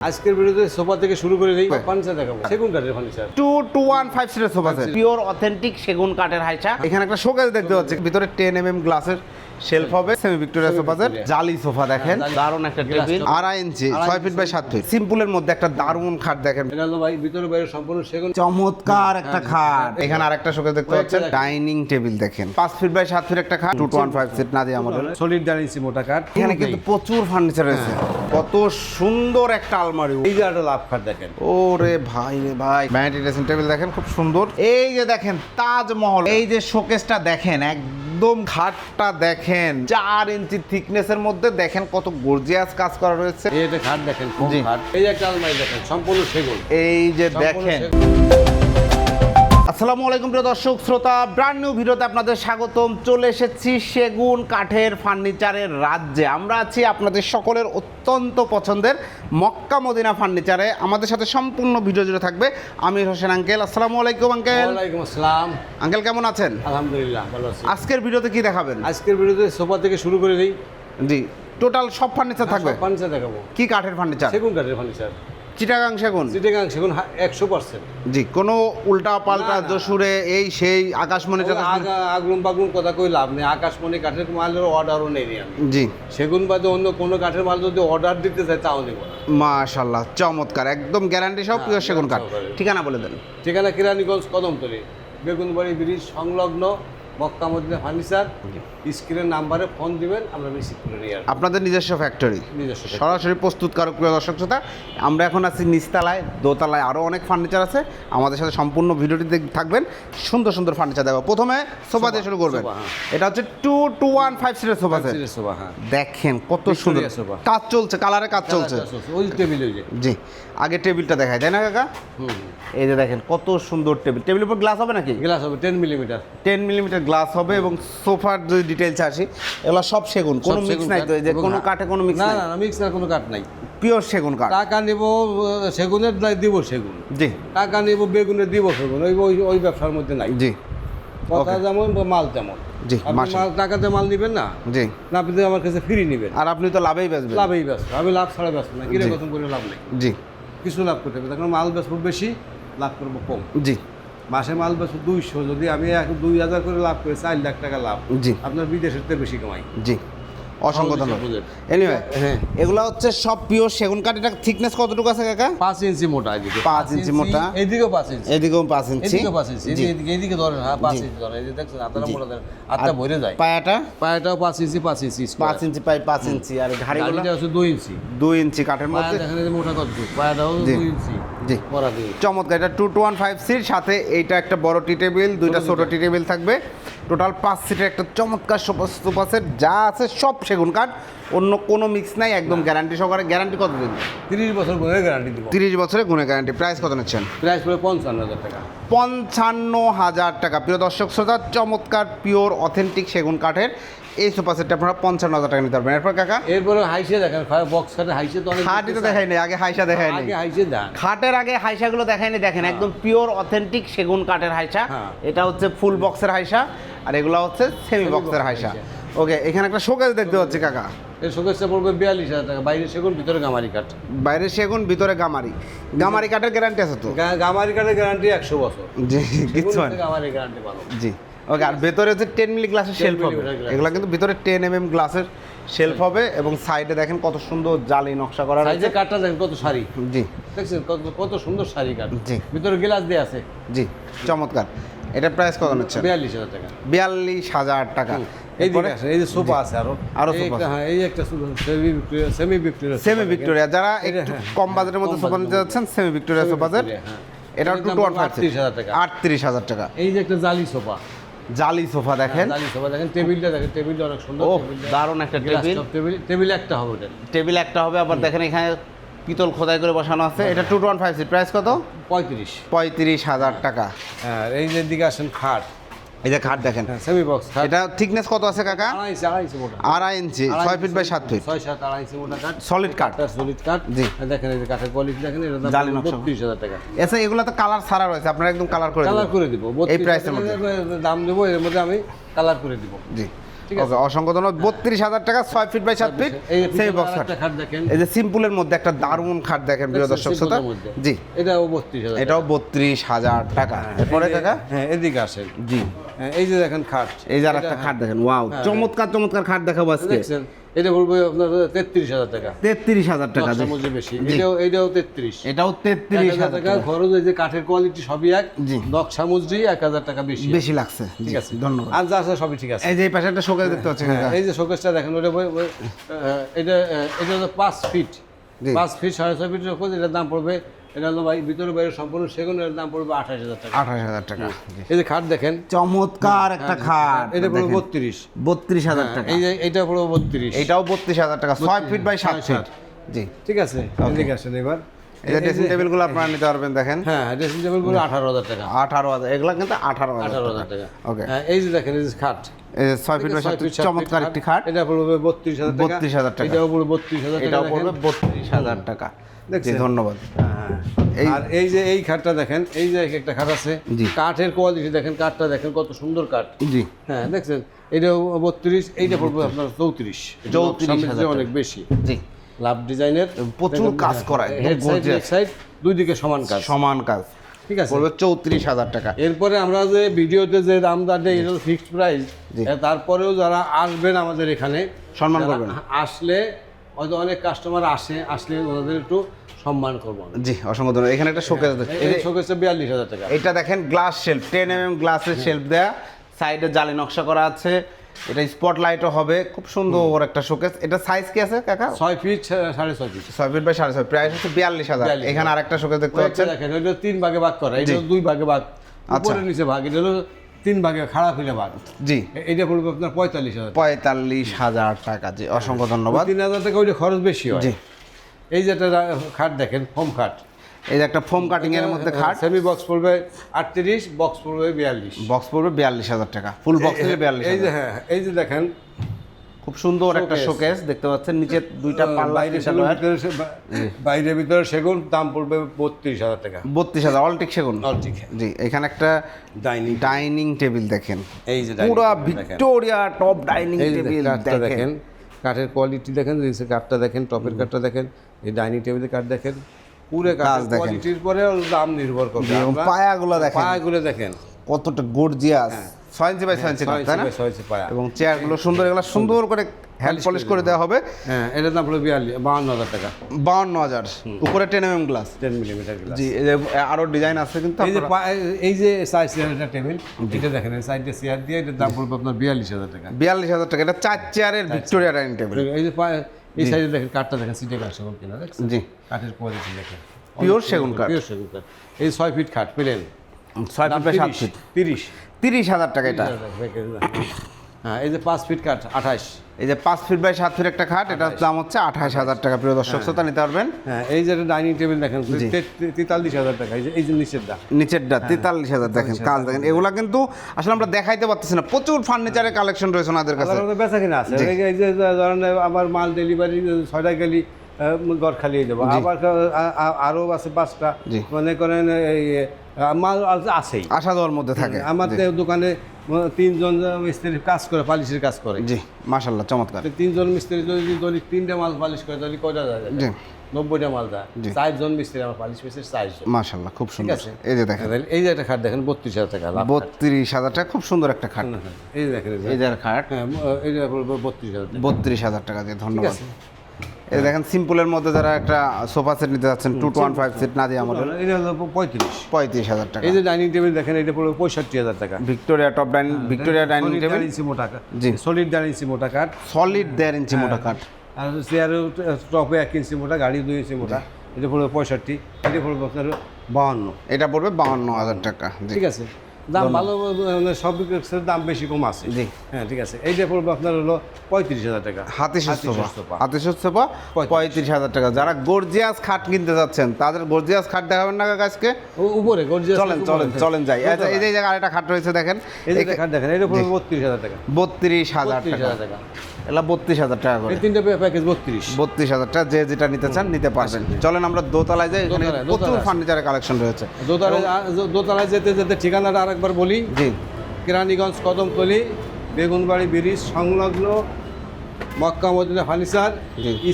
আজকের ভিডিওতে সোফা থেকে শুরু করে দিই ফার্নিচার দেখাবো। সেগুন কাঠের furniture two two one five সিটের সোফা সেট পিওর অথেন্টিক সেগুন কাঠের হাইচা এখানে একটা শোকেস দেখতে পাচ্ছি ভিতরে টেন এম এম গ্লাসের শেলফ হবে সেমি ভিক্টোরিয়া সোফা সেট জালি সোফা দেখেন। দারুণ একটা টেবিল আড়াই ইঞ্চি ছয় ফিট বাই সাত ফিট সিম্পলের মধ্যে একটা দারুণ খাট দেখেন। ভাই ভিতরে বাইরে সম্পূর্ণ সেগুন। চমৎকার একটা খাট। এখানে আরেকটা শোকেস দেখতে পাচ্ছেন ডাইনিং টেবিল দেখেন। পাঁচ ফিট বাই সাত ফিট একটা খাট two two one five seat না দিয়ে আমাদের সলিড দাঁড়িয়েছি মোটা কাঠ এখানে কিন্তু প্রচুর ফার্নিচার রয়েছে। কত সুন্দর একটা আলমারি। এই যে একটা লাভ খাট দেখেন। ওরে ভাই রে ভাই। ভ্যানিটি ড্রেসিং টেবিল দেখেন খুব সুন্দর। এই যে দেখেন তাজমহল। এই যে শোকেসটা দেখেন একদম খাটটা দেখেন। চার ইঞ্চি থিকনেসের মধ্যে দেখেন কত গর্জিয়াস কাজ করা রয়েছে। এই খাট দেখেন যে একটা আলমারি দেখেন সম্পূর্ণ সেগুন। এই যে দেখেন। আসসালামু আলাইকুম প্রিয় দর্শক শ্রোতা ব্র্যান্ড নিউ ভিডিওতে আপনাদের স্বাগতম। চলে এসেছি সেগুন কাঠের ফার্নিচারের রাজ্যে। আমরা আছি আপনাদের সকলের অত্যন্ত পছন্দের মক্কা মদিনা ফার্নিচারে। আমাদের সাথে সম্পূর্ণ ভিডিও জুড়ে থাকবে আমির হোসেন আঙ্কেল। আসসালামু আলাইকুম আঙ্কেল। ওয়ালাইকুম আসসালাম। আঙ্কেল কেমন আছেন? আলহামদুলিল্লাহ ভালো আছি। আজকের ভিডিওতে কি দেখাবেন? আজকের ভিডিওতে সোফা থেকে শুরু করে দিই। জি টোটাল সব ফার্নিচার থাকবে? ফার্নিচার দেখাবো। কি কাঠের ফার্নিচার? সেগুন কাঠের ফার্নিচার। চিটাগাং সেগুন চিটেগাং সেগুন একশো পার্সেন্ট। জি কোনো উল্টা পাল্টা না। এই সেই আকাশমণি আগুন বাগুন কথা কই লাভ নেই। আকাশমণি কাঠের মালের অর্ডারও নেই আমি। জি। সেগুন বাদে অন্য কোনো কাঠের মাল যদি অর্ডার দিতে চাই তাও দেবো মাশাল্লাহ চমৎকার। একদম গ্যারান্টি সব পিওর সেগুন কাঠ। ঠিকানা বলে দেন। ঠিকানা কিরানীগঞ্জ কদমতলি বেগুনবাড়ি ব্রিজ সংলগ্ন মক্কা মদিনা ফার্নিচার স্ক্রিনের নাম্বারে ফোন দিবেন আমরা রিসিভ করে নিয়ে আসব। আপনাদের নিজস্ব ফ্যাক্টরি নিজস্ব। সরাসরি প্রস্তুতকারক প্রিয় দর্শক শ্রোতা আমরা এখন আছি নিচতলায় দোতলায় আরও অনেক ফার্নিচার আছে। আমাদের সাথে সম্পূর্ণ ভিডিওটি থাকবেন। সুন্দর সুন্দর ফার্নিচার দেবো প্রথমে সোফা দিয়ে শুরু করবেন। হ্যাঁ। এটা হচ্ছে টু টু ওয়ান ফাইভ সিটের সোফা সোফা, হ্যাঁ। দেখেন কত সুন্দর। কাজ চলছে কালারে কাজ চলছে। ওই টেবিল জি। আগে টেবিলটা দেখায় তাই না কাকা? হুম। এই যে দেখেন কত সুন্দর টেবিল। টেবিলের উপর গ্লাস হবে নাকি? গ্লাস হবে ten millimetre ten millimetre glass হবে এবং সোফার যদি ডিটেলস আসি এগুলো সব সেগুন কোনো মিক্স নাই তো এই যে কোনো কাঠে। কোনো মিক্স না নাই? না না মিক্স না কোনো কাঠ নাই। পিওর সেগুন কাঠ। টাকা নিব সেগুনের দিব সেগুন। জি। টাকা নিব বেগুনের দিব সেগুন ওই ওই ওই ব্যবসার মধ্যে নাই। জি। কথা যেমন মাল তেমন। জি, মাল টাকাতে মাল নিবেন না? জি। না আপনি তো আমার কাছে ফ্রি নিবেন। আর আপনি তো লাভেই বেচবেন লাভেই ব্যস্ত আমি লাভ ছাড়া ব্যস্ত না কিরে জি। কথম করে লাভ নেই। জি। কিছু লাভ করতে হবে তখন মাল বেচবো বেশি লাভ করব কম। জি। মাসে মাল বেচবো দুইশো যদি আমি এখন দুই হাজার করে লাভ করি চার লাখ টাকা লাভ। জি। আপনার বিদেশের থেকে বেশি কমাই। জি। অসংখ্য ধন্যবাদ। এনিওয়ে হ্যাঁ। এগুলো হচ্ছে সব পিওর সেগুন কাঠ এটা থিকনেস কতটুকু আছে কাকা? পাঁচ ইঞ্চি মোটা এদিকে। পাঁচ ইঞ্চি মোটা। এদিকেও পাঁচ ইঞ্চি। এদিকেও পাঁচ ইঞ্চি। এদিকে পাঁচ ইঞ্চি। এদিকে এদিকে ধরেন হ্যাঁ পাঁচ ইঞ্চি ধরেন। এই যে দেখছেন হাতটা। মোটা ধরেন। হাতটা ভরে যায়। পায়াটা? পায়েটাও পাঁচ ইঞ্চি পাঁচ ইঞ্চি পাঁচ ইঞ্চি পাই পাঁচ ইঞ্চি। আর গাড়িটা হচ্ছে দুই ইঞ্চি। দুই ইঞ্চি কাঠের মধ্যে? দেখেন এই যে মোটা কত পায়াটাও। দুই ইঞ্চি। জি। চমৎকার এটা two two one five seat সাথে এইটা একটা বড় টি টেবিল দুইটা ছোট টি টেবিল থাকবে। টোটাল পাঁচ সিটের একটা চমৎকার সোফা সেট যা আছে সব সেগুন কাঠ। অন্য কোনো মিক্স নাই একদম গ্যারান্টি সহকারে। গ্যারান্টি কত দিন? তিরিশ বছর করে গ্যারান্টি দিব। তিরিশ বছরের গুণে গ্যারান্টি প্রাইস কত নিচ্ছেন? প্রাইস পড়ে পঞ্চান্ন হাজার টাকা। পঞ্চান্ন হাজার টাকা। প্রিয় দর্শক শ্রোতা চমৎকার পিওর অথেন্টিক সেগুন কাঠের এই সোফা সেটটা আপনারা পঞ্চান্ন হাজার টাকা নিতে পারবেন। এরপর কাকা? এরপরে হাইসে দেখেন বক্স খাটে হাইসে তো খাটই তো দেখাই নেই আগে হাইসা দেখাই নেই আগে হাইসে খাটের আগে হাইসাগুলো দেখায়নি দেখেন একদম পিওর অথেন্টিক সেগুন কাঠের হাইসা। হ্যাঁ। এটা হচ্ছে ফুল বক্সের হাইসা। আর এগুলো হচ্ছে সেমি বক্সের হাইসা। ওকে এখানে একটা শোকেস দেখতে পাচ্ছি কাকা। এই শোকেসটা পড়বে বিয়াল্লিশ হাজার টাকা বাইরে সেগুন ভিতরে গামারি কাঠ বাইরে সেগুন ভিতরে গামারি। গামারি কাঠের গ্যারান্টি আছে তো? গামারি কাঠের গ্যারান্টি একশো বছর। জি কিচ্ছু। গামারি গ্যারান্টি ভালো। জি। ওকে আর ভেতরে হচ্ছে টেন মিলি গ্লাসের শেলফ হবে। এগুলো কিন্তু ভিতরে টেন এম এম গ্লাসের শেলফ হবে এবং সাইডে দেখেন কত সুন্দর জালি নকশা করা রয়েছে। কাঠটা দেখেন কত শাড়ি। জি। দেখছেন কত কত সুন্দর শাড়ি কাঠ জি। ভিতরে গ্লাস দিয়ে আছে। জি চমৎকার। এটা প্রাইস কত নিচ্ছে বিয়াল্লিশ হাজার টাকা। বিয়াল্লিশ হাজার টাকা। এই যে সোফা আছে আরও। আরও। হ্যাঁ এই একটা সেমি ভিক্টোরিয়া সেমি ভিক্টোরিয়া যারা একটু হ্যাঁ, কম বাজেটের মধ্যে সোফা নিতে যাচ্ছেন সেমি ভিক্টোরিয়া সোফা হ্যাঁ। এটা টু টু ওয়ান পড়বে ফাইভ 38,000 টাকা। আটত্রিশ হাজার টাকা। এই যে একটা জালি সোফা। জালি সোফা দেখেন। জালি সোফা দেখেন। টেবিলটা দেখেন টেবিলটা অনেক সুন্দর ও দারুণ একটা টেবিল। টেবিল টেবিল একটা হবে টেবিল একটা হবে আবার দেখেন এখানে পিতল খোদাই করে বসানো আছে। এটা two one five seat price কত? পঁয়ত্রিশ। পঁয়ত্রিশ হাজার টাকা। হ্যাঁ এই যে দিকে আসেন খাট। এই যে খাট দেখেন। হ্যাঁ সেমি বক্স এটা থিকনেস কত আছে কাকা? আড়াই ইঞ্চি ছয় ফিট বাই সাত ফিট ছয় সাত আড়াইশো মোটা কাঠ সলিড কাঠ সলিড কাঠ জি। দেখেন এই যে কাঠের কোয়ালিটি দেখেন এটা জালি নকশা। বত্রিশ হাজার টাকা। আচ্ছা এগুলো তো কালার সারা রয়েছে। আপনারা একদম কালার করে কালার করে দিব। এই প্রাইসের মধ্যে। দাম দেবো এর মধ্যে আমি কালার করে দিব। জি। ওকে অসংখ্য ধন্যবাদ। বত্রিশ হাজার টাকা ছয় ফিট বাই সাত ফিট এই সেই বক্স খাট। দেখেন। এই যে সিম্পলের মধ্যে একটা দারুণ খাট দেখেন প্রিয় দর্শক শ্রোতা। জি। এটাও বত্রিশ হাজার এটাও বত্রিশ হাজার টাকা। এরপরে এই কাকা? হ্যাঁ এদিকে আসেন। জি। হ্যাঁ, এই যে দেখেন খাট। এই যে আর একটা খাট দেখেন ওয়াও হ্যাঁ, চমৎকার চমৎকার খাট দেখাবো আজকে। এটা বলব আপনার তেত্রিশ হাজার টাকা। তেত্রিশ হাজার টাকা। বেশি। এটাও এটাও তেত্রিশ। এটাও তেত্রিশ হাজার টাকা খরচ এই যে কাঠের কোয়ালিটি সবই এক। নকশা মজুরি এক হাজার টাকা বেশি। বেশি লাগছে। ঠিক আছে? ধন্যবাদ। আর যা আছে সবই ঠিক আছে। এই যে এই পাশে একটা শোকেস দেখতে পাচ্ছেন হ্যাঁ, এই যে শোকেসটা দেখেন ওটা এটা এটা হলো পাঁচ ফিট পাঁচ ফিট সাড়ে ছয় ফিট শোকেস এটার দাম পড়বে এটা হলো ভাই ভিতরে বাইরে সম্পূর্ণ সেগুন এর দাম পড়বে আঠাশ হাজার টাকা। আঠাশ হাজার টাকা। এই যে খাট দেখেন। চমৎকার একটা খাট। এটা পড়বে বত্রিশ। বত্রিশ হাজার টাকা। এই যে এটা পড়বে বত্রিশ। এটাও বত্রিশ হাজার টাকা ছয় ফিট বাই সাত ফিট। জি। ঠিক আছে? এদিকে আসেন এবার। এই যে ড্রেসিং টেবিলগুলো আপনারা নিতে পারবেন দেখেন। হ্যাঁ ড্রেসিং টেবিলগুলো আঠারো হাজার টাকা। আঠারো হাজার এগুলো কিন্তু আঠারো আঠারো হাজার হাজার টাকা। ওকে হ্যাঁ, এই যে দেখেন এই যে খাট। ছয় ফিট বাই সাত ফিট ফিট, চমৎকার একটি খাট। এটা পড়বে বত্রিশ হাজার টাকা। 32,000 টাকা। এটাও পড়বে বত্রিশ হাজার টাকা এটাও পড়বে বত্রিশ হাজার টাকা। জি দেখছেন? ধন্যবাদ। হ্যাঁ। এই- আর এই যে এই খাটটা দেখেন এই যে একটা খাট আছে কাঠের কোয়ালিটি দেখেন কাঠটা দেখেন কত সুন্দর কাঠ। জি। হ্যাঁ দেখছেন? এটাও বত্রিশ এইটা পড়বে আপনার চৌত্রিশ। 34,000 অনেক বেশি। জি। লাভ ডিজাইনের। প্রচুর কাজ করা, সাইড দুই দিকে সমান কাজ। সমান কাজ। ঠিক আছে? পড়বে চৌত্রিশ হাজার টাকা। এরপরে আমরা যে ভিডিওতে যে দাম দাঁড়িয়ে এটা ফিক্সড প্রাইস তারপরেও যারা আসবেন আমাদের এখানে সম্মান করবেন। আসলে হয়তো অনেক কাস্টমার আসে আসলে ওনাদের একটু সম্মান করব জি অসংখ্য ধন্যবাদ। এখানে একটা শোকেস এই শোকেসটা বিয়াল্লিশ হাজার টাকা। এটা দেখেন glass shelf ten M M গ্লাসের শেলফ দেয়া। সাইডে জালি নকশা করা আছে। এটা স্পট লাইটও হবে। খুব সুন্দর একটা শোকেস এটা সাইজ কি আছে কাকা? ছয় ফিট সাড়ে ছয় ফিট ছয় ফিট বাই সাড়ে ছয় প্রাইস হচ্ছে বিয়াল্লিশ হাজার। 42,000 এখানে আরেকটা শোকেস দেখতে পাচ্ছেন। দেখেন ওইটা তিন ভাগে ভাগ করা। এটা দুই ভাগে ভাগ। উপরে নিচে ভাগ। এটা হলো তিন ভাগে খারাপ হইলে ভাগ। জি। এটা পড়বে আপনার পঁয়তাল্লিশ হাজার পঁয়তাল্লিশ হাজার টাকা। জি অসংখ্য ধন্যবাদ। তিন হাজার টাকা ওইটা খরচ বেশি হয়। জি। এই যে একটা খাট দেখেন ফোম খাট। এই যে একটা ফোম কাটিং এর মধ্যে খাট। সেমি বক্স পড়বে আটত্রিশ বক্স পড়বে বিয়াল্লিশ। বক্স পড়বে বিয়াল্লিশ হাজার টাকা। ফুল বক্স থেকে বিয়াল্লিশ এই যে হ্যাঁ এই যে দেখেন খুব সুন্দর একটা শোকেস দেখতে পাচ্ছেন নিচে দুইটা পাল্লা বাইরে ভিতরে সেগুন দাম পড়বে বত্রিশ হাজার টাকা। বত্রিশ হাজার অলটিক সেগুন। অলটিক জি এখানে একটা ডাইনিং ডাইনিং টেবিল দেখেন। এই যে পুরো। ভিক্টোরিয়া টপ ডাইনিং টেবিল দেখেন। কাঠের কোয়ালিটি দেখেন এই কাঠটা দেখেন টপের কাঠটা দেখেন এই ডাইনিং টেবিলের কাঠ দেখেন পুরো কাজ দেখেন। কোয়ালিটির পরে দাম নির্ভর করবে। পায়াগুলো দেখেন। পায়াগুলো দেখেন। কতটা গর্জিয়াস ছয় ইঞ্চি বাই ছয় ইঞ্চি কাঠ, তাই না? এবং চেয়ারগুলো সুন্দর এগুলো সুন্দর করে হ্যান্ড পলিশ করে দেওয়া হবে। হ্যাঁ এটার দাম পড়বে বিয়াল্লিশ বাহান্ন হাজার টাকা। বাউন্ন হাজার। উপরে ten M M glass ten millimetre glass জি এই যে আরও ডিজাইন আছে কিন্তু এই যে এই যে সাইজ চেয়ারটা টেবিল এটা দেখেন সাইডে চেয়ার দিয়ে এটার দাম পড়বে আপনার বিয়াল্লিশ হাজার টাকা। বিয়াল্লিশ হাজার টাকা এটা চার চেয়ারের ভিক্টোরিয়া ডাইনিং টেবিল এই যে এই সাইডে দেখেন কাঠটা দেখেন সিটে কাঠ সেগুন কিনা দেখছেন? জি। কাঠের কোয়ালিটি দেখেন। Pure সেগুন কাঠ। পিওর সেগুন কাঠ এই ছয় ফিট কাঠ পেলেন? ছয় ফিট বাই সাত ফিট তিরিশ। তিরিশ হাজার টাকা এটা। হ্যাঁ এই যে পাঁচ ফিট কাঠ আঠাশ। এই যে পাঁচ ফিট বাই সাত ফিট একটা খাট এটার দাম হচ্ছে আঠাশ হাজার টাকা প্রিয় দর্শক শ্রোতা নিতে পারবেন? হ্যাঁ এই যে ডাইনিং টেবিল দেখেন তেতাল্লিশ হাজার টাকা এই যে এই যে নিচের দা তেতাল্লিশ হাজার দেখেন কাজ দেখেন। এগুলা কিন্তু আসলে আমরা দেখাইতে পারতেছি না। প্রচুর ফার্নিচারের কালেকশন রয়েছে ওনাদের কাছে। বেচা কিনা আছে। এই যে- ধরেন আবার মাল ডেলিভারি ছয়টা গেলি ঘর খালি হয়ে যাব আবার আরও আছে পাঁচটা। মনে করেন এই মাল আছেই। আশা দেওয়ার মধ্যে থাকে। আমাদের দোকানে তিনজন মিস্ত্রি কাজ করে পালিশের কাজ করে। জি মাশাল্লাহ চমৎকার। তিনজন মিস্ত্রি যদি যদি তিনটে মাল পালিশ করে তাহলে কয়টা যায়? জি। নব্বইটা মাল যায়। চারজন মিস্ত্রি আমার পালিশ মিস্ত্রি চারজন। মাশাল্লাহ খুব সুন্দর। এই যে দেখেন। এই যে একটা খাট দেখেন বত্রিশ হাজার টাকা বত্রিশ হাজার টাকা খুব সুন্দর একটা খাট। এই যে দেখেন এই যে। খাট। হ্যাঁ এই বত্রিশ হাজার বত্রিশ হাজার টাকা দিয়ে ধন্যবাদ। এই দেখেন সিম্পলের মধ্যে যারা একটা সোফা সেট নিতে যাচ্ছেন two two one five seat না দিয়ে আমাদের এটা হলো পঁয়ত্রিশ। পঁয়ত্রিশ হাজার টাকা। এই যে ডাইনিং টেবিল দেখেন এটা পড়বে পঁয়ষট্টি হাজার টাকা। Victoria top dining Victoria dining table inch মোটা জি। সলিড দেড় ইঞ্চি মোটা কাঠ। সলিড দেড় ইঞ্চি মোটা কাঠ। আর চেয়ার টপে এক ইঞ্চি মোটা গাড়ি দুই ইঞ্চি মোটা। এটা পড়বে পঁয়ষট্টি এটা পড়বে আপনার বাহান্ন এটা পড়বে বাউন্ন হাজার টাকা। ঠিক আছে। দাম ভালো মানে সব দাম বেশি কম আছে। জি। হ্যাঁ ঠিক আছে। এইটা পড়বে আপনার হলো পঁয়ত্রিশ হাজার টাকা। হাতে সোফা। হাতে সোফা পঁয়ত্রিশ। হাজার টাকা। যারা গর্জিয়াস খাট কিনতে যাচ্ছেন তাদের গর্জিয়াস খাট দেখাবেন না আজকে? উপরে গর্জিয়াস চলেন চলেন চলেন যাই। আচ্ছা এই যে এই জায়গায় আরেকটা খাট রয়েছে দেখেন। এই খাট দেখেন এটা পড়বে বত্রিশ হাজার টাকা। বত্রিশ হাজার টাকা। এলা বত্রিশ হাজার টাকা করে। তিনটে প্যাকেজ বত্রিশ। বত্রিশ হাজার টাকা যে যেটা নিতে চান নিতে পারবেন। চলেন আমরা দোতলায় যাই এখানে প্রচুর ফার্নিচারের কালেকশন রয়েছে। দোতলায় দোতলায় যেতে যেতে ঠিকানাটা আরেকবার বলি। জি। কেরানীগঞ্জ কদমতলি বেগুনবাড়ি ব্রিজ সংলগ্ন মক্কা মদিনা ফার্নিচার।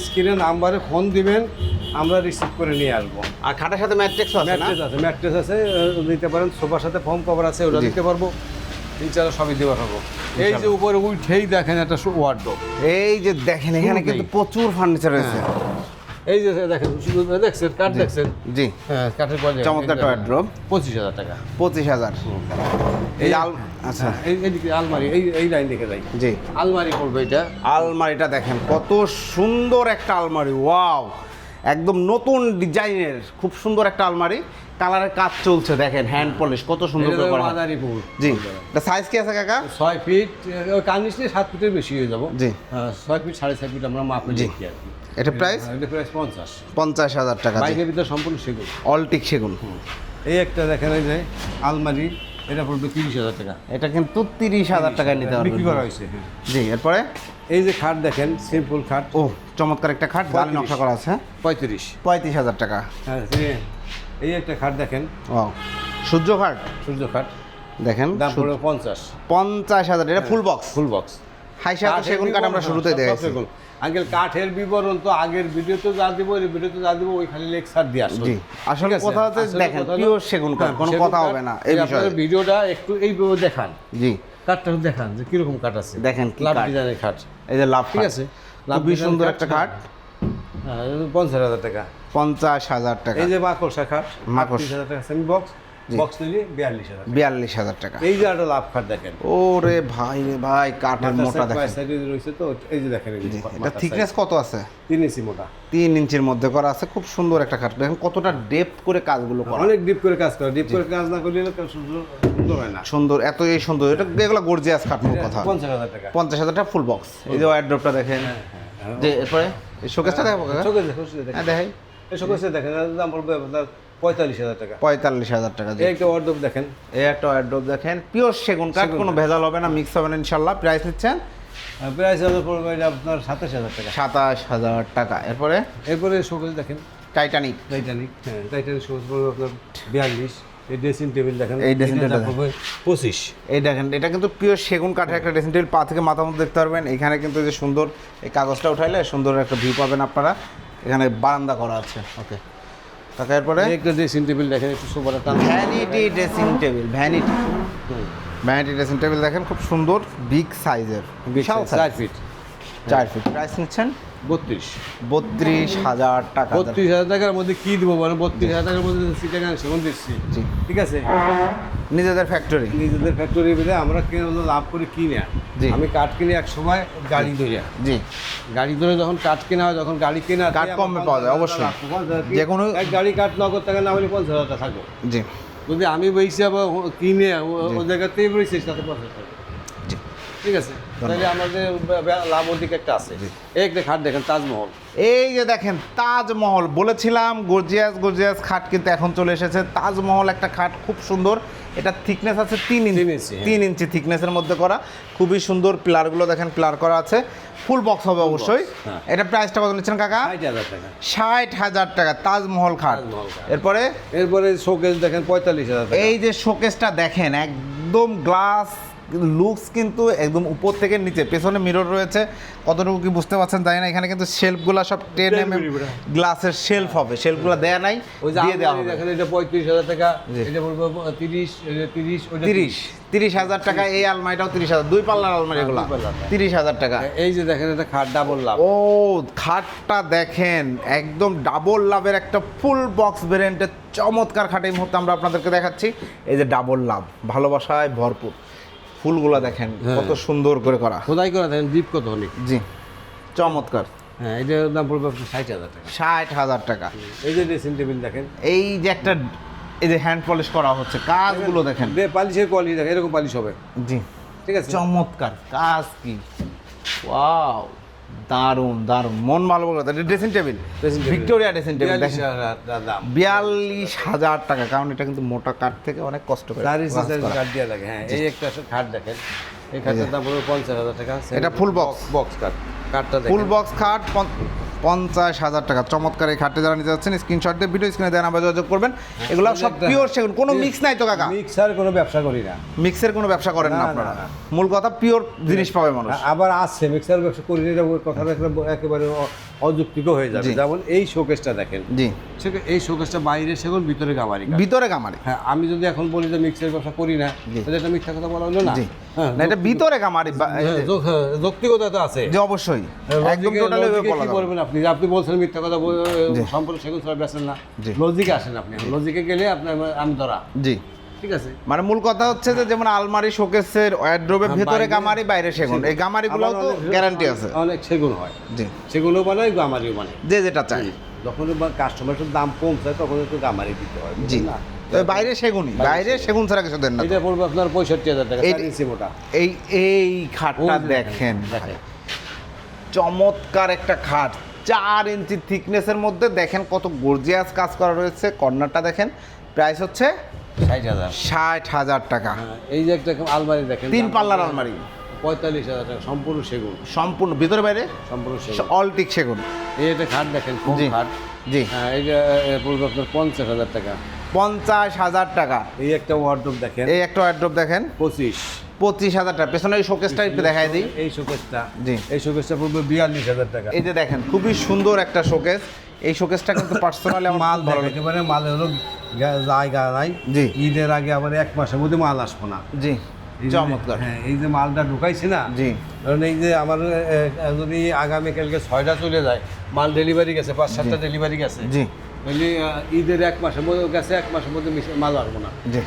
স্ক্রিনে নাম্বারে ফোন দিবেন আমরা রিসিভ করে নিয়ে আসব। আর খাটের সাথে ম্যাট্রিক্স আছে না? ম্যাট্রেস আছে ম্যাট্রেস আছে দিতে পারেন। সোফার সাথে ফোম কভার আছে ওটা দিতে পারব। ইনশাল্লাহ সবই দিতে পারব এই যে উপরে উঠেই দেখেন একটা ওয়ার্ডরোব এই যে দেখেন এখানে কিন্তু প্রচুর ফার্নিচার রয়েছে। এই যে দেখেন দেখছেন কাঠ দেখছেন? জি। হ্যাঁ কাঠের কোয়ালিটি চমৎকার wardrobe। পঁচিশ হাজার টাকা। পঁচিশ হাজার। এই আল আচ্ছা। এই এইদিকে আলমারি এই এই লাইন দেখে যাই। জি। আলমারি পড়বে এটা। আলমারিটা দেখেন কত সুন্দর একটা আলমারি। ওয়াও! একদম নতুন ডিজাইনের খুব সুন্দর একটা আলমারি। কালারের কাজ চলছে দেখেন হ্যান্ড পলিশ কত সুন্দর করে করা হয়। মাদারীপুর। জি। এটা সাইজ কি আছে কাকা? ছয় ফিট কার্নিশ নিয়ে সাত ফিটের বেশি হয়ে যাব। জি। হ্যাঁ, ছয় ফিট সাড়ে ছয় ফিট আমরা মাপে। দেখি আর কি। এটা প্রাইস হ্যাঁ, এটা প্রাইস পঞ্চাশ। পঞ্চাশ হাজার টাকা জি। বাইকের ভিতরে সম্পূর্ণ সেগুন। অলটিক সেগুন। এই একটা দেখেন এই যে আলমারি এটা পড়বে তিরিশ হাজার টাকা। এটা কিন্তু তিরিশ হাজার টাকায় নিতে বিক্রি করা হয়েছে জি এরপরে? এই যে খাট দেখেন সিম্পল খাট। ও চমৎকার একটা খাট জালি নকশা করা আছে। পঁয়ত্রিশ। পঁয়ত্রিশ হাজার টাকা। হ্যাঁ। এই- একটা খাট দেখেন। ও সূর্য খাট? সূর্য খাট। দেখেন দাম পড়বে পঞ্চাশ। পঞ্চাশ হাজার এটা full box full box high সাথে সেগুন কাঠ আমরা শুরুতেই দেখেছি। আঙ্কেল কাঠের বিবরণ তো আগের ভিডিওতে যা দিব এই ভিডিওতে যা দিব ওই খালি লেকচার দিয়ে আসবে আসলে ঠিক আছে? কথা হচ্ছে দেখেন পিওর সেগুন কাঠ হ্যাঁ, কোনো কথা হবে না এই বিষয়ে। ভিডিওটা একটু এইভাবে দেখান। জি। কাঠটা দেখান যে কীরকম কাঠ আছে। দেখেন কি লাভ কাঠ। ডিজাইনের খাট। এই যে লাভ ঠিক আছে? লাভ খুবই সুন্দর একটা খাট। হ্যাঁ পঞ্চাশ হাজার টাকা। পঞ্চাশ হাজার টাকা। এই যে মাকড়সা খাট। মাকড় হাজার টাকা সেমি বক্স। বক্স নিলে বিয়াল্লিশ হাজার বিয়াল্লিশ হাজার টাকা। এই যে একটা লাভ খাট দেখেন। ওরে ভাই রে ভাই কাঠের মোটা দেখেন। রয়েছে তো এই যে দেখেন এই যে জি মাথার এটা থিকনেস কত আছে? তিন ইঞ্চি মোটা। তিন ইঞ্চির মধ্যে করা আছে খুব সুন্দর একটা খাট। দেখেন কতটা ডেপথ করে কাজগুলো করা। অনেক ডিপ করে কাজ করে। ডিপ করে কাজ না করলে সুন্দর সুন্দর হয় না। সুন্দর এত এই সুন্দর। এটা এগুলো গর্জিয়াস মোট কথা। পঞ্চাশ হাজার টাকা। পঞ্চাশ হাজার টাকা ফুল বক্স এই যে ওয়ারড্রপটা দেখেন। যে এরপরে শোকেসটা দেখো কাকা? দেখো চোখে দেখো হ্যাঁ দেখাই। চোখে দেখেন দাম পড়বে আপনার পঁয়তাল্লিশ হাজার টাকা। পঁয়তাল্লিশ হাজার টাকা এই একটা দেখেন। এই একটা দেখেন পিওর সেগুন কাঠ কোনো ভেজাল হবে না মিক্স হবে না ইনশাল্লাহ প্রাইস নিচ্ছেন? প্রাইস হাজার পড়বে আপনার সাতাশ হাজার টাকা। সাতাশ হাজার টাকা। এরপরে? এরপরে শোকেস দেখেন। টাইটানিক টাইটানিক হ্যাঁ টাইটানিক শোকেস পড়বে আপনার বিয়াল্লিশ। এই ড্রেসিং টেবিল দেখেন। এই পঁচিশ। এই দেখেন এটা কিন্তু পিওর সেগুন কাঠের একটা ড্রেসিং টেবিল পা থেকে মাথা মধ্যে দেখতে পারবেন। এখানে কিন্তু যে সুন্দর এই কাগজটা উঠাইলে সুন্দর একটা ভিউ পাবেন আপনারা। এখানে বারান্দা করা আছে ওকে। তাকে এরপরে? এই একটা ড্রেসিং টেবিল দেখেন একটু সুপার একটা vanity dressing table vanity vanity dressing table দেখেন খুব সুন্দর বিগ সাইজের বিশাল চার সাইজ ফিট চার ফিট প্রাইস নিচ্ছেন? বত্রিশ। বত্রিশ হাজার টাকা। বত্রিশ হাজার টাকার মধ্যে কি দিব? বলো বত্রিশ হাজার টাকার মধ্যে সিটাগান সেগুন দিচ্ছি। জি। ঠিক আছে? নিজেদের ফ্যাক্টরি নিজেদের ফ্যাক্টরি বেঁধে আমরা কিনে লাভ করে কিনে? জি। আমি কাঠ কিনে এক সময় গাড়ি ধরে জি। গাড়ি ধরে যখন কাঠ কেনা হয় যখন গাড়ি কেনা কাঠ কমে পাওয়া যায়, অবশ্যই। যে কোনো- এক গাড়ি কাঠ নগদ টাকা না হলে পঞ্চাশ হাজার থাকবে। জি। যদি আমি বইছি আবার কিনে ও- জায়গাতেই বইছি তাতে পঞ্চাশ টাকা। ঠিক আছে? তাহলে আমাদের বে- বে- লাভ একটা আছে। একটা খাট দেখেন তাজমহল। এই যে দেখেন তাজমহল। বলেছিলাম গর্জিয়াস গর্জিয়াস খাট কিন্তু এখন চলে এসেছে। তাজমহল একটা খাট খুব সুন্দর। এটা থিকনেস আছে তিন ইঞ্চি তিন ইঞ্চি, হ্যাঁ। থিকনেসের মধ্যে করা। খুবই সুন্দর পিলারগুলো দেখেন পিলার করা আছে। ফুল বক্স হবে অবশ্যই। হ্যাঁ। এটা প্রাইসটা কত নিচ্ছেন কাকা? ষাট হাজার টাকা। তাজমহল খাট। এরপরে? এরপরে শোকেস দেখেন পঁয়তাল্লিশ হাজার এই যে শোকেসটা দেখেন একদম গ্লাস লুকস কিন্তু একদম উপর থেকে নিচে পেছনে মিরর রয়েছে। কতটুকু কি বুঝতে পারছেন জানি না এখানে কিন্তু শেলফগুলো সব টেন এম এম গ্লাসের শেলফ হবে শেলফগুলো দেয়া নাই ওই যে দিয়ে দেওয়া হবে দেখেন এটা পঁয়ত্রিশ হাজার টাকা এটা বলব তিরিশ এটা তিরিশ ওইটা তিরিশ। তিরিশ হাজার টাকা এই আলমারিটাও তিরিশ হাজার দুই পাল্লার আলমারি এগুলো পাল্লার। তিরিশ হাজার টাকা। এই যে দেখেন এটা খাট ডাবল লাভ ও খাটটা দেখেন একদম ডাবল লাভের একটা ফুল বক্স ভেরিয়েন্টের চমৎকার খাট এই মুহূর্তে আমরা আপনাদেরকে দেখাচ্ছি। এই যে ডাবল লাভ ভালোবাসায় ভরপুর। ফুলগুলো দেখেন হ্যাঁ। কত সুন্দর করে করা। খোদাই করে দেখেন ডিপ কত অনেক জি চমৎকার। হ্যাঁ এটার দাম পড়বে আপনার ষাট হাজার টাকা। ষাট হাজার টাকা। এই যে ড্রেসিং টেবিল দেখেন। এই যে একটা এই যে হ্যান্ড পলিশ করা হচ্ছে কাজগুলো দেখেন। পালিশের কোয়ালিটি দেখেন এরকম পালিশ হবে। জি ঠিক আছে? চমৎকার। কাজ কি? ওয়াও। দারুণ দারুণ মন ভালো বলে dressing table Victoria dressing table বিয়াল্লিশ দেখেন। হাজার টাকা বিয়াল্লিশ হাজার টাকা কারণ এটা কিন্তু মোটা কাঠ থেকে অনেক কষ্ট করে। কাঠ দেওয়া লাগে হ্যাঁ এই একটা খাট দেখেন। এই খাটটার দাম পঞ্চাশ হাজার টাকা। এটা ফুল বক্স বক্স কাঠ কাঠটা ফুল বক্স খাট পঞ্চাশ হাজার টাকা। চমৎকার এই খাটে যারা নিতে যাচ্ছেন স্ক্রিনশট দিয়ে ভিডিও স্ক্রিনে দেন আমরা যোগাযোগ করবেন। এগুলো সব পিওর সেগুন কোনো মিক্স নাই তো কাকা। মিক্সার কোনো ব্যবসা করি না। মিক্সের কোনো ব্যবসা করেন না আপনারা। মূল কথা পিওর জিনিস পাবে মানুষ। আবার আছে মিক্সার ব্যবসা করি না কথাটা একেবারে- একেবারে অ- হয়ে যাবে। যেমন এই শোকেসটা দেখেন। জি। এই শোকেসটা বাইরে সেগুন ভিতরে গামারি ভিতরে কামারি হ্যাঁ আমি যদি এখন বলি যে মিক্সের ব্যবসা করি না। তাহলে এটা মিথ্যা কথা বলা হলো না? হ্যাঁ না এটা ভিতরে কামারি হ্যাঁ, হ্যাঁ, যৌক্তিকতা আছে। যে অবশ্যই। একদম টোটালি কি। করবেন আপনি? আপনি বলছেন মিথ্যা কথা সম্পূর্ণ সেগুন ছাড়া বেছেন না। লজিকে আসেন আপনি। লজিকে গেলে আপনার আমি ধরা। জি। ঠিক আছে? মানে মূল কথা হচ্ছে যে যেমন আলমারি শোকেসের ওয়ার্ড্রোবের হ্যাঁ, ভেতরে গামারি বাইরে সেগুন। এই গামারিগুলোও তো গ্যারান্টি আছে। অনেক সেগুন হয়। জি। সেগুনও বানায় গামারিও বানায়। যে যেটা চাই যখন কাস্টমার দাম কমছে তখন একটু গামারি দিতে হয় জি। না? বাইরে সেগুনই বাইরে সেগুন। ছাড়া কিছু দেন না। এটা পড়বে আপনার পঁয়ষট্টি হাজার টাকা এই- এই খাটটা দেখেন চমৎকার একটা খাট। চার ইঞ্চি থিকনেসের মধ্যে দেখেন কত গর্জিয়াস কাজ করা রয়েছে কর্নারটা দেখেন। প্রাইস হচ্ছে ষাট হাজার। টাকা। হ্যাঁ, এই যে একটা আলমারি দেখেন তিন পাল্লার আলমারি। পঁয়তাল্লিশ হাজার টাকা সম্পূর্ণ সেগুন। সম্পূর্ণ ভিতরে বাইরে? সম্পূর্ণ সেগুন। অলটিক সেগুন। এই একটা খাট দেখেন জি। খাট। জি। হ্যাঁ এই যে পড়বে আপনার পঞ্চাশ হাজার টাকা। পঞ্চাশ হাজার টাকা। এই একটা ওয়ার্ডরোব দেখেন। এই একটা ওয়ার্ড্রোপ দেখেন। পঁচিশ। পঁচিশ হাজার টাকা। পেছনে এই শোকেসটা একটু দেখাই দিই। এই শোকেসটা জি। এই শোকেসটা পড়বে বিয়াল্লিশ হাজার টাকা। এই যে দেখেন খুবই সুন্দর একটা শোকেস এই শোকেসটা কিন্তু পার্সোনালি আমার মাল ভালো লাগে। মাল হলো জায়গা নাই জি। ঈদের আগে আবার এক মাসের মধ্যে মাল আসব না। জি চমৎকার। হ্যাঁ এই যে মালটা ঢুকাইছি না জি। কারণ এই যে আমার যদি আগামীকালকে ছয়টা চলে যায় মাল ডেলিভারি গেছে পাঁচ সাতটা ডেলিভারি গেছে। জি। তাহলে ঈদের এক মাসের মধ্যে গেছে এক মাসের মধ্যে মাল আসব না। জি।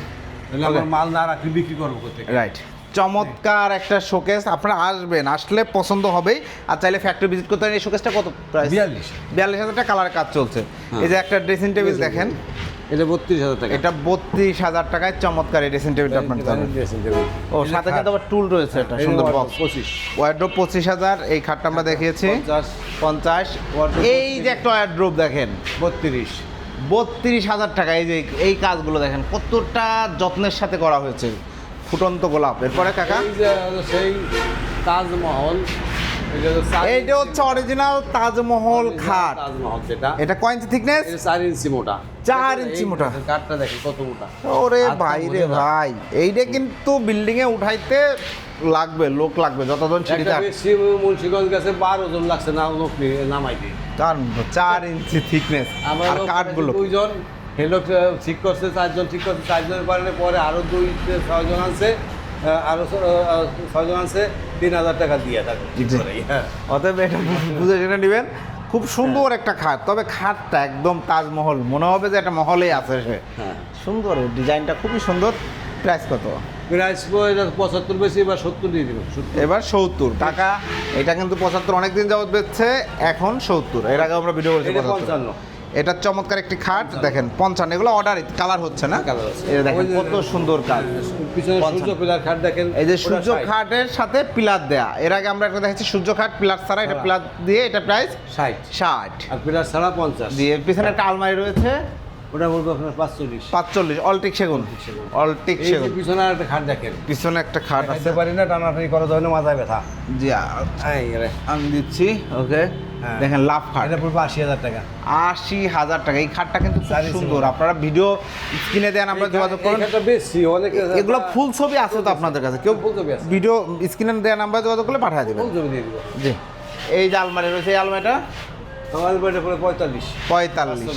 তাহলে আমার মাল না রাখলে বিক্রি করব কোথায় রাইট চমৎকার একটা শোকেস আপনারা আসবেন আসলে পছন্দ হবেই। আর চাইলে ফ্যাক্টরি ভিজিট করতে পারেন। এই শোকেসটা কত প্রাইস বিয়াল্লিশ বিয়াল্লিশ হাজার টাকা কালার কাজ চলছে। এই যে একটা ড্রেসিং টেবিল দেখেন। এটা বত্রিশ হাজার টাকা। এটা বত্রিশ হাজার টাকায় চমৎকার এই ড্রেসিং টেবিলটা আপনার ও সাথে কিন্তু আবার টুল রয়েছে একটা সুন্দর বক্স পঁচিশ। ওয়ার্ড্রোপ পঁচিশ হাজার এই খাটটা আমরা দেখিয়েছি। পঞ্চাশ এই যে একটা ওয়ার্ড্রোপ দেখেন বত্রিশ। বত্রিশ হাজার টাকা এই যে এই কাজগুলো দেখেন কতটা যত্নের সাথে করা হয়েছে। ফুটন্ত গোলাপ। এরপরে কাকা? যে সেই তাজমহল এইটা হচ্ছে অরিজিনাল তাজমহল খাট। এটা কয় ইঞ্চি থিকনেস চার ইঞ্চি মোটা। চার ইঞ্চি মোটা। কাঠটা দেখেন কত মোটা। ওরে ভাই রে ভাই। এইটা কিন্তু বিল্ডিং এ উঠাইতে লাগবে লোক লাগবে যতজন সিঁড়িতে মুন্সিগঞ্জ গেছে বারো জন লাগছে না লোক নিয়ে নামাই দিয়ে। কারণ চার ইঞ্চি থিকনেস আর কাঠগুলো দুইজন হে লোক আহ, ঠিক করছে চারজন ঠিক করছে চারজনের পারলে পরে আরও দুই ছয়জন আহ, আরও ছয়জন আনছে তিন হাজার টাকা দিয়ে থাকো। হ্যাঁ। অতএব এটা বুঝে শুনে নেবেন। খুব সুন্দর একটা খাট তবে খাটটা একদম তাজমহল। মনে হবে যে একটা মহলে আছে সে। হ্যাঁ। সুন্দর ডিজাইনটা খুবই সুন্দর। প্রাইস কত? প্রাইস পঁচাত্তর বেশি এবার সত্তর দিয়ে দিব এবার সত্তর। টাকা এটা কিন্তু পঁচাত্তর অনেকদিন যাবত বেচছে এখন সত্তর। এর আগে আমরা ভিডিও করেছি এটা 75 পঞ্চান্ন। এটা চমৎকার একটি খাট দেখেন পঞ্চান্ন এগুলো অর্ডার কালার হচ্ছে না? এটা দেখেন কত সুন্দর কাজ পিলার খাট দেখেন এই যে সূর্য খাটের সাথে পিলার দেয়া। এর আগে আমরা একটা দেখেছি সূর্য খাট পিলার ছাড়া এটা পিলার দিয়ে এটা প্রাইস ষাট। ষাট। আর পিলার ছাড়া পঞ্চাশ। দিয়ে পিছনে একটা আলমারি রয়েছে। ওটা বলব আপনার পাঁচচল্লিশ। পাঁচচল্লিশ অলটিক সেগুন। অলটিক সেগুন। পিছনে একটা খাট দেখেন। পিছনে একটা খাট খাইতে পারি না টানাটানি করা যায় না মাথায় ব্যথা। জি। আমি দিচ্ছি ওকে? হ্যাঁ। দেখেন লাভ খাট। এটা পড়বে আশি হাজার টাকা। আশি হাজার টাকা। এই খাটটা কিন্তু খুব সুন্দর। আপনারা ভিডিও স্ক্রিনে দেন আমরা যোগাযোগ করুন। এগুলো ফুল ছবি আছে তো আপনাদের কাছে। কেউ ফুল ছবি আছে। ভিডিও স্ক্রিনে দেওয়া নাম্বার যোগাযোগ করলে পাঠিয়ে দেবেন। ফুল জমি দিয়ে দিব। জি। এই যে আলমারি রয়েছে এই আলমারিটা? আমার বাড়িতে পড়ে পঁয়তাল্লিশ। পঁয়তাল্লিশ।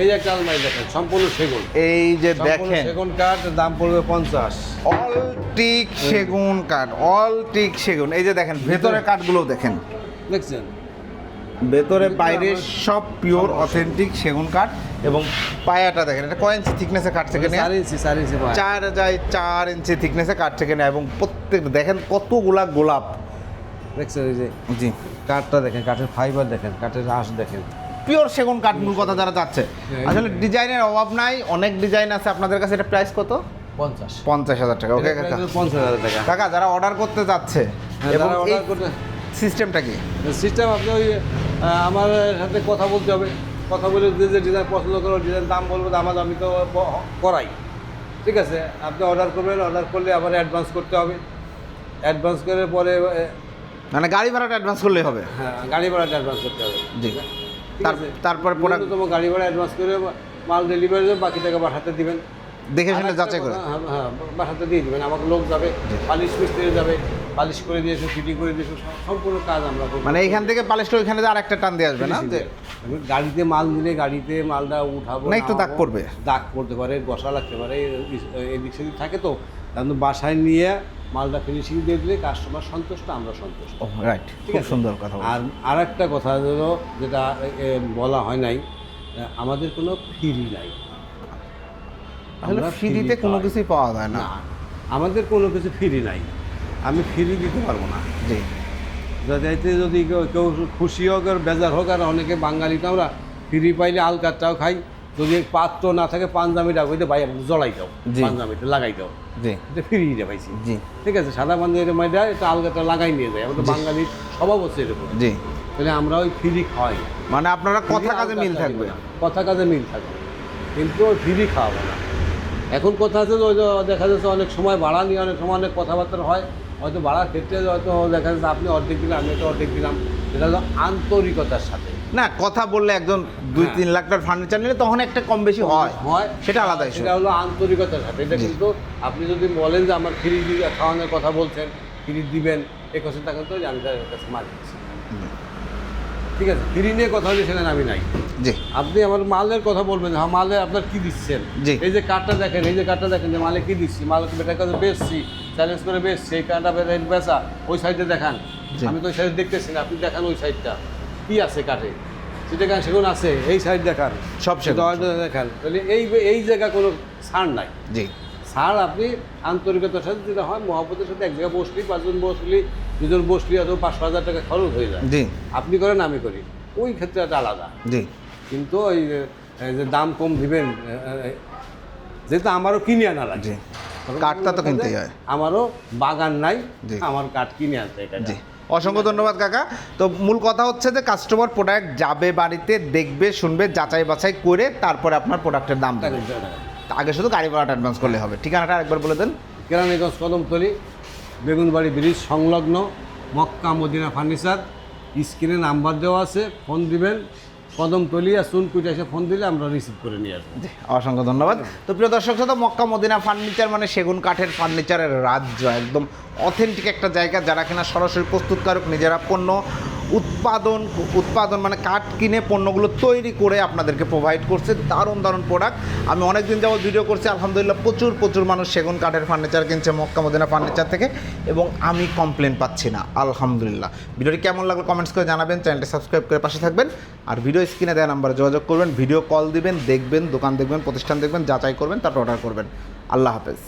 এই যে একটা আলমারি দেখেন সম্পূর্ণ সেগুন। এই যে দেখেন। সেগুন কাঠ দাম পড়বে পঞ্চাশ। অল টিক সেগুন কাঠ অল টিক সেগুন। এই যে দেখেন ভেতরে কাঠগুলো দেখেন। দেখছেন? ভেতরে বাইরে সব পিওর অথেন্টিক সেগুন কাঠ এবং পায়াটা দেখেন এটা কয় ইঞ্চি থিকনেসে কাঠ থেকে নেয়? চার ইঞ্চি চার ইঞ্চি। চার যায় চার ইঞ্চি থিকনেসে কাঠ থেকে নেয় এবং প্রত্যেক দেখেন কতগুলা গোলাপ। দেখছেন এই যে জি। কাঠটা দেখেন কাঠের ফাইবার দেখেন কাঠের আঁশ দেখেন। পিওর সেগুন কাঠ মূল কথা যারা যাচ্ছে। আসলে ডিজাইনের অভাব নাই অনেক ডিজাইন আছে আপনাদের কাছে এটা প্রাইস কত? পঞ্চাশ। পঞ্চাশ হাজার টাকা ওকে কাকা। পঞ্চাশ হাজার টাকা। কাকা যারা অর্ডার করতে যাচ্ছে হ্যাঁ, এবং সিস্টেমটা কি? সিস্টেম আপনি ওই আমার সাথে কথা বলতে হবে। কথা বলে যে যে ডিজাইন পছন্দ করো ডিজাইন দাম বলব দাম আমি তো করাই। ঠিক আছে? আপনি অর্ডার করবেন অর্ডার করলে আবার অ্যাডভান্স করতে হবে। অ্যাডভান্স করে পরে মানে গাড়ি ভাড়াটা অ্যাডভান্স করলেই হবে। হ্যাঁ গাড়ি ভাড়াটা অ্যাডভান্স করতে হবে। জি। ঠিক আছে? তারপর ন্যূনতম গাড়ি ভাড়া অ্যাডভান্স করে মাল ডেলিভারি বাকি টাকা পাঠাতে দিবেন। দেখে শুনে যাচাই করে। হ্যাঁ হ্যাঁ বাসাতে দিয়ে দিবেন। আমাকে লোক যাবে পালিশ মিস্ত্রি যাবে পালিশ করে দিয়েছে ফিটিং করে দিয়েছে সম্পূর্ণ কাজ আমরা করব। মানে এইখান থেকে পালিশ করে ওইখানে আর একটা টান দিয়ে আসবে না? গাড়িতে মাল নিলে গাড়িতে মালটা উঠাবো না, একটু দাগ পড়বে। দাগ পড়তে পারে বসা লাগতে পারে এদিক সেদিক থাকে তো। কিন্তু বাসায় নিয়ে মালটা ফিনিশিং দিয়ে দিলে কাস্টমার সন্তুষ্ট আমরা সন্তুষ্ট। রাইট খুব? সুন্দর কথা আর আর একটা কথা হলো যেটা বলা হয় নাই আমাদের কোনো ফ্রি নাই। আমরা ফ্রিতে কোনো। কিছুই পাওয়া যায় না। আমাদের কোনো কিছু ফ্রি নাই। আমি ফ্রি দিতে পারব না। জি। যাতে যদি কেউ কেউ খুশি হোক আর বেজার হোক আর অনেকে বাঙালি তো আমরা ফ্রি পাইলে আলকাতটাও খাই। যদি পাত্র না থাকে পাঞ্জাবিটা কইতে ভাই জলাই দাও জি। পাঞ্জাবিটা লাগাই দাও। জি। এটা ফ্রি রে পাইছি জি। ঠিক আছে সাদা পাঞ্জাবিটা মাইটা এটা আলগাটা লাগাই নিয়ে যায়। আমাদের বাঙালির স্বভাব হচ্ছে এরকম। জি। তাহলে আমরা ওই ফ্রি খাওয়াই মানে আপনারা কথা কাজে মিল থাকবে। কথা কাজে মিল থাকবে। কিন্তু ওই ফ্রি খাওয়াবো না। এখন কথা আছে যে দেখা যাচ্ছে অনেক সময় ভাড়া নিয়ে অনেক সময় অনেক কথাবার্তা হয়। হয়তো ভাড়ার ক্ষেত্রে হয়তো দেখা যাচ্ছে আপনি অর্ধেক দিলাম আমি একটা অর্ধেক দিলাম। এটা হলো আন্তরিকতার সাথে। না কথা বললে একজন দুই হ্যাঁ। তিন লাখ টাকার ফার্নিচার নিলে তখন একটা কম বেশি হয়। হয়। সেটা আলাদা। সেটা হলো আন্তরিকতার সাথে। এটা। কিন্তু আপনি যদি বলেন যে আমার ফ্রি খাওয়ানোর কথা বলছেন ফ্রি দিবেন এ কথা তখন তো আমি তার কাছে মাল ঠিক আছে ফ্রি নিয়ে কথা হলে সেখানে আমি নাই। জি। আপনি আমার মালের কথা বলবেন হ্যাঁ মালে আপনার কি দিচ্ছেন? জি। এই যে কার্ডটা দেখেন এই যে কার্ডটা দেখেন যে মালে কি দিচ্ছি? মালকে বেটার কাছে বেচছি চ্যালেঞ্জ করে বেচছি এই কার্ডটা বেচা ওই সাইডে দেখান। আমি তো ওই সাইড দেখতেছি না আপনি দেখান ওই সাইডটা কি আছে কাঠে? কারণ সেগুন আছে? এই সাইড দেখান। সব। দেখান। তাহলে এই এই জায়গা কোনো ছাড় নাই। জি। ছাড় আপনি আন্তরিকতার সাথে যেটা হয় মহব্বতের সাথে। এক জায়গায় বসলি পাঁচজন বসলি দুজন বসলি অথবা পাঁচশো হাজার টাকা খরচ হয়ে যায়। জি। আপনি করেন আমি করি। ওই ক্ষেত্রে একটা আলাদা। জি। কিন্তু ওই যে এই যে দাম কম দিবেন যেহেতু আমারও কিনে আনা লাগে। কাঠটা তো কিনতেই হয়। আমারও বাগান নাই আমার কাঠ কিনে আনতে এটা। জি। অসংখ্য ধন্যবাদ কাকা। তো মূল কথা হচ্ছে যে কাস্টমার প্রোডাক্ট যাবে বাড়িতে দেখবে শুনবে যাচাই বাছাই করে তারপরে আপনার প্রোডাক্টের দাম দেবে। আগে শুধু গাড়ি ভাড়াটা অ্যাডভান্স করলে হবে। ঠিকানাটা একবার বলে দেন। কেরানীগঞ্জ কদমতলি বেগুনবাড়ি ব্রিজ সংলগ্ন মক্কা মদিনা ফার্নিচার স্ক্রিনে নাম্বার দেওয়া আছে ফোন দিবেন। কদমতলি আর কুচা এসে ফোন দিলে আমরা রিসিভ করে নিয়ে আসব। অসংখ্য ধন্যবাদ। তো প্রিয় দর্শক সাথে মক্কা মদিনা ফার্নিচার মানে সেগুন কাঠের ফার্নিচারের রাজ্য, একদম অথেন্টিক একটা জায়গা যারা কিনা সরাসরি প্রস্তুতকারক, নিজেরা পণ্য উৎপাদন উৎপাদন মানে কাঠ কিনে পণ্যগুলো তৈরি করে আপনাদেরকে প্রোভাইড করছে। দারুণ দারুণ প্রোডাক্ট আমি অনেকদিন যাবত ভিডিও করছি, আলহামদুলিল্লাহ প্রচুর প্রচুর মানুষ সেগুন কাঠের ফার্নিচার কিনছে, মক্কা মদিনা ফার্নিচার থেকে এবং আমি কমপ্লেন পাচ্ছি না, আলহামদুলিল্লাহ। ভিডিওটি কেমন লাগল কমেন্টস করে জানাবেন চ্যানেলটি সাবস্ক্রাইব করে পাশে থাকবেন। আর ভিডিও স্ক্রিনে দেওয়া নাম্বারে যোগাযোগ করবেন ভিডিও কল দিবেন, দেখবেন, দোকান দেখবেন, প্রতিষ্ঠান দেখবেন, যাচাই করবেন, তারপর অর্ডার করবেন। আল্লাহ হাফেজ।